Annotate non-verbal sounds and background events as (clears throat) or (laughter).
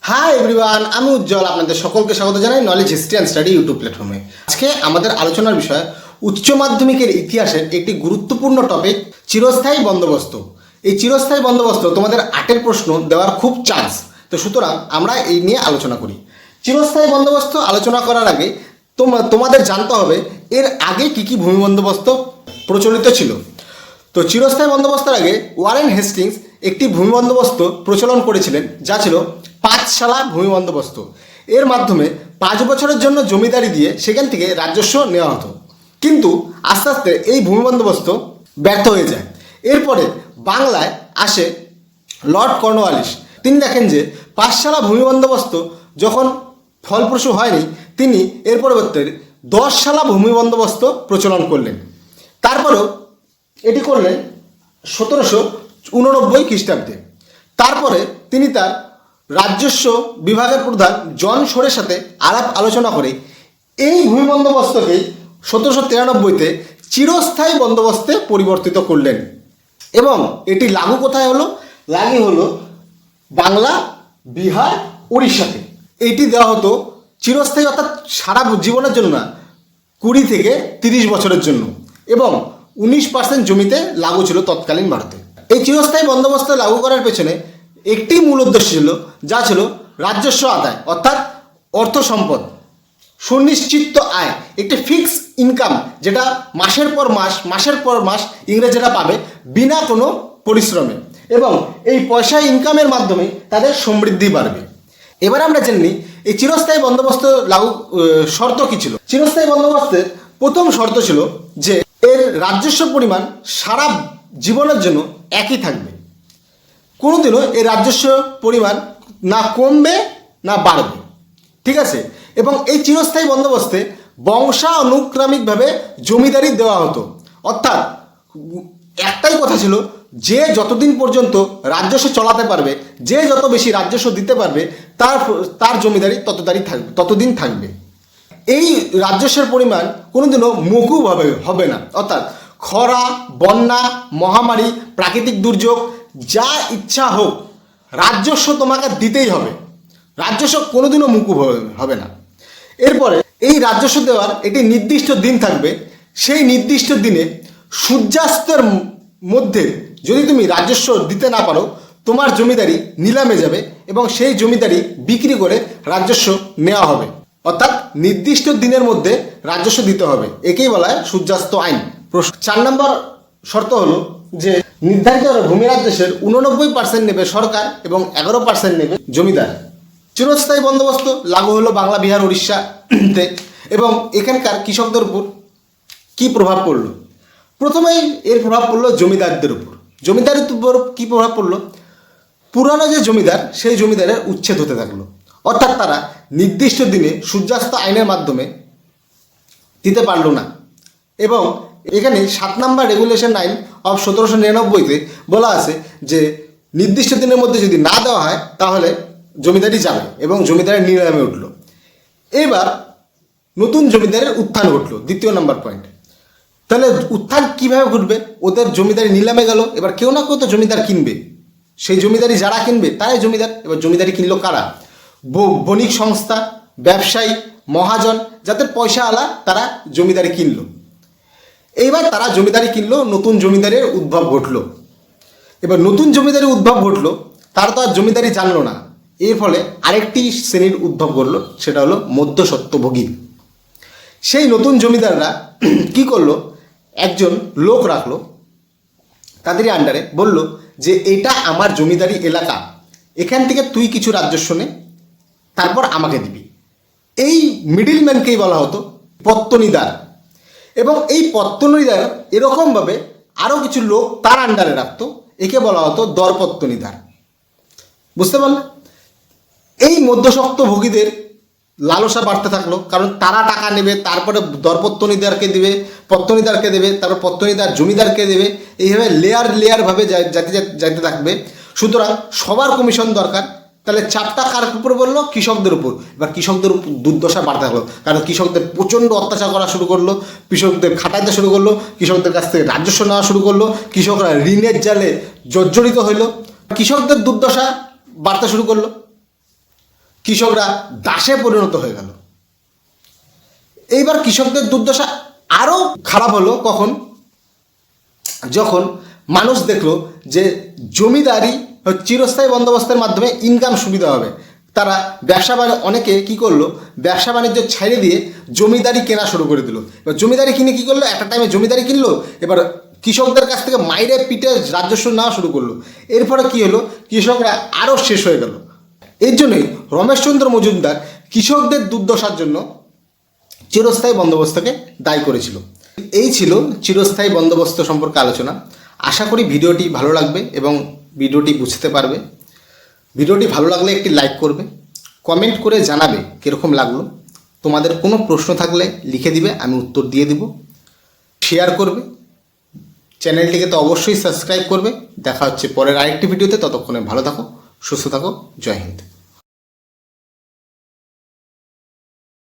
Hi everyone আমি উজ্জ্বল, আপনাদের সকলকে স্বাগত জানাই knowledge history and study YouTube প্ল্যাটফর্মে আজকে আমাদের আলোচনার বিষয় উচ্চ মাধ্যমিকের ইতিহাসের একটি গুরুত্বপূর্ণ টপিক চিরস্থায়ী বন্দোবস্ত। এই চিরস্থায়ী বন্দোবস্ত তোমাদের আটের প্রশ্ন দেওয়ার খুব চান্স তো সুতরাং আমরা এই নিয়ে আলোচনা করি। চিরস্থায়ী বন্দোবস্ত আলোচনা করার আগে তোম- তোমাদের জানতে হবে এর আগে কি কি ভূমি বন্দোবস্ত প্রচলিত ছিল। তো চিরস্থায়ী বন্দোবস্তের আগে ওয়ারেন হেস্টিংস একটি ভূমি বন্দোবস্ত প্রচলন করেছিলেন, যা ছিল পাঁচশালা ভূমি বন্দোবস্ত এর মাধ্যমে পাঁচ বছরের জন্য জমিদারি দিয়ে সেখান থেকে রাজস্ব নেওয়া হতো। কিন্তু আস্তে আস্তে এই ভূমি বন্দোবস্ত ব্যর্থ হয়ে যায়। এরপরে বাংলায় আসে লর্ড কর্নওয়ালিস তিনি দেখেন যে পাঁচশালা ভূমি বন্দোবস্ত যখন ফলপ্রসূ হয়নি, তিনি এর পরিবর্তে দশ শালা ভূমি বন্দোবস্ত প্রচলন করলেন। তারপরেও এটি করলেন সতেরোশো উননব্বই খ্রিস্টাব্দে। তারপরে তিনি তার রাজস্ব বিভাগের প্রধান জন সোরের সাথে আলাপ আলোচনা করে এই ভূমি বন্দোবস্তকে সতেরোশো তিরানব্বইতে চিরস্থায়ী বন্দোবস্তে পরিবর্তিত করলেন। এবং এটি লাগু কোথায় হলো? লাগু হলো বাংলা, বিহার, উড়িষ্যাতে। এটি দেওয়া হতো চিরস্থায়ী অর্থাৎ সারা জীবনের জন্য না, কুড়ি থেকে তিরিশ বছরের জন্য। এবং উনিশ পার্সেন্ট জমিতে লাগু ছিল তৎকালীন ভারতে। এই চিরস্থায়ী বন্দোবস্ত লাগু করার পেছনে একটি মূল উদ্দেশ্য ছিল, যা ছিল রাজস্ব আদায়, অর্থাৎ অর্থ সম্পদ। সুনিশ্চিত আয়, একটি ফিক্স ইনকাম যেটা মাসের পর মাস, মাসের পর মাস ইংরেজরা পাবে বিনা কোনো পরিশ্রমে। এবং এই পয়সা ইনকামের মাধ্যমে তাদের সমৃদ্ধি বাড়বে। এবার আমরা জেনে নিই, এই চিরস্থায়ী বন্দোবস্ত লাগু শর্ত কি ছিল? চিরস্থায়ী বন্দোবস্তের প্রথম শর্ত ছিল যে, এর রাজস্ব পরিমাণ সারা জীবনের জন্য একই থাকবে। কোনোদিনও এই রাজস্ব পরিমাণ না কমবে, না বাড়বে। ঠিক আছে? এবং এই চিরস্থায়ী বন্দোবস্তে বংশানুক্রমিকভাবে জমিদারি দেওয়া হতো। অর্থাৎ, একটাই কথা ছিল, যে যতদিন পর্যন্ত রাজস্ব চলাতে পারবে, যে যত বেশি রাজস্ব দিতে পারবে, তার তার জমিদারি ততদারি থাকবে ততদিন থাকবে। এই রাজস্বের পরিমাণ কোনোদিনও মকুব হবে হবে না। অর্থাৎ, খরা, বন্যা, মহামারী, প্রাকৃতিক দুর্যোগ যা ইচ্ছা হোক, রাজস্ব তোমাকে দিতেই হবে। রাজস্ব কোনোদিনও মুকুব হবে- না। এরপরে এই রাজস্ব দেওয়ার একটি নির্দিষ্ট দিন থাকবে। সেই নির্দিষ্ট দিনে সূর্যাস্তের মধ্যে যদি তুমি রাজস্ব দিতে না পারো, তোমার জমিদারি নিলামে যাবে এবং সেই জমিদারি বিক্রি করে রাজস্ব নেওয়া হবে। অর্থাৎ নির্দিষ্ট দিনের মধ্যে রাজস্ব দিতে হবে। একেই বলা হয় সূর্যাস্ত আইন। প্রশ্ন- চার নম্বর শর্ত হলো যে নির্ধারিত ভূমি রাজস্বের উননব্বই পার্সেন্ট নেবে সরকার এবং এগারো পার্সেন্ট নেবে জমিদার। চিরস্থায়ী বন্দোবস্ত লাগু হলো বাংলা, বিহার উড়িষ্যাতে এবং এখানকার কৃষকদের উপর কি প্রভাব পড়ল? প্রথমেই এর প্রভাব পড়ল জমিদারদের উপর। জমিদারের উপর কি প্রভাব পড়ল? পুরানো যে জমিদার, সেই জমিদারের উচ্ছেদ হতে থাকল। অর্থাৎ তারা নির্দিষ্ট দিনে সূর্যাস্ত আইনের মাধ্যমে দিতে পারল না। এবং এখানে সাত নাম্বার রেগুলেশন আইন অফ সতেরোশো নিরানব্বইতে বলা আছে যে নির্দিষ্ট দিনের মধ্যে যদি না দেওয়া হয়, তাহলে জমিদারি যাবে এবং জমিদারের নিলামে উঠল। এবার নতুন জমিদারের উত্থান ঘটলো, দ্বিতীয় নাম্বার পয়েন্ট তাহলে উত্থান কীভাবে ঘটবে? ওদের জমিদারি নিলামে গেল, এবার কেউ না কেউ তো জমিদার কিনবে। সেই জমিদারি যারা কিনবে, তারাই জমিদার, এবার জমিদারি কিনলো কারা? বণিক সংস্থা, ব্যবসায়ী, মহাজন, যাদের পয়সা আলা, তারা জমিদারি কিনলো। এইবার তারা জমিদারি কিনলো, নতুন জমিদারের উদ্ভব ঘটলো। এবার নতুন জমিদারি উদ্ভব ঘটলো, তারা তো আর জমিদারি জানলো না। এর ফলে আরেকটি শ্রেণির উদ্ভব ঘটলো, সেটা হলো মধ্যসত্ত্বভোগী সেই নতুন জমিদাররা (clears throat) কি করল? একজন লোক রাখল, তাদেরই আন্ডারে বলল যে, এটা আমার জমিদারি এলাকা, এখান থেকে তুই কিছু রাজস্ব নে, তারপর আমাকে দিবি। এই মিডিলম্যানকেই বলা হতো? পত্তনিদার। এবং এই পত্তনিদার এরকমভাবে আরও কিছু লোক তার আন্ডারে রাখতো, একে বলা হতো দরপত্তনিদার বুঝতে পারলে এই মধ্যশক্ত ভোগীদের লালসা বাড়তে থাকল, কারণ তারা টাকা নেবে, তারপরে দরপত্তনিদারকে দেবে পত্তনিদারকে দেবে, তারপর পত্তনিদার জমিদারকে দেবে, এইভাবে লেয়ার লেয়ারভাবে যা- যাতে যাইতে থাকবে। সুতরাং সবার কমিশন দরকার তাহলে চাপটা কার উপর বলল? কৃষকদের উপর। এবার কৃষকদের দুর্দশা বাড়তে থাকল। কারণ কৃষকদের প্রচণ্ড অত্যাচার করা শুরু করল, কৃষকদের খাটাইতে শুরু করল, কৃষকদের কাছ থেকে রাজস্ব নেওয়া শুরু করল, কৃষকরা ঋণের জালে জর্জরিত হইল। কৃষকদের দুর্দশা বাড়তে শুরু করল। কৃষকরা দাসে পরিণত হয়ে গেল। এইবার কৃষকদের দুর্দশা আরও খারাপ হলো কখন? যখন মানুষ দেখল যে জমিদারি চিরস্থায়ী বন্দোবস্তের মাধ্যমে ইনকাম সুবিধা হবে। তারা ব্যবসা অনেকে কি করল? ব্যবসা বাণিজ্য ছাইড়ে দিয়ে জমিদারি কেনা শুরু করে দিল। এবার জমিদারি কিনে কি করল? একটা টাইমে জমিদারি কিনলো, এবার কৃষকদের কাছ থেকে মাইরে পিঠে রাজস্ব নেওয়া শুরু করল। এরপরে কি হলো? কৃষকরা আরও শেষ হয়ে গেল। এর জন্যই রমেশচন্দ্র মজুমদার কৃষকদের দুর্দশার জন্য চিরস্থায়ী বন্দোবস্তকে দায়ী করেছিল। এই ছিল চিরস্থায়ী বন্দোবস্ত সম্পর্কে আলোচনা। আশা করি ভিডিওটি ভালো লাগবে এবং ভিডিওটি বুঝতে পারবে। ভিডিওটি ভালো লাগলে একটি লাইক করবে। কমেন্ট করে জানাবে কীরকম লাগল। তোমাদের কোনো প্রশ্ন থাকলে লিখে দিবে, আমি উত্তর দিয়ে দিব। শেয়ার করবে। চ্যানেলটিকে তো অবশ্যই সাবস্ক্রাইব করবে। দেখা হচ্ছে পরের আরেকটি ভিডিওতে, ততক্ষণে ভালো থাকো, সুস্থ থাকো, জয় হিন্দ।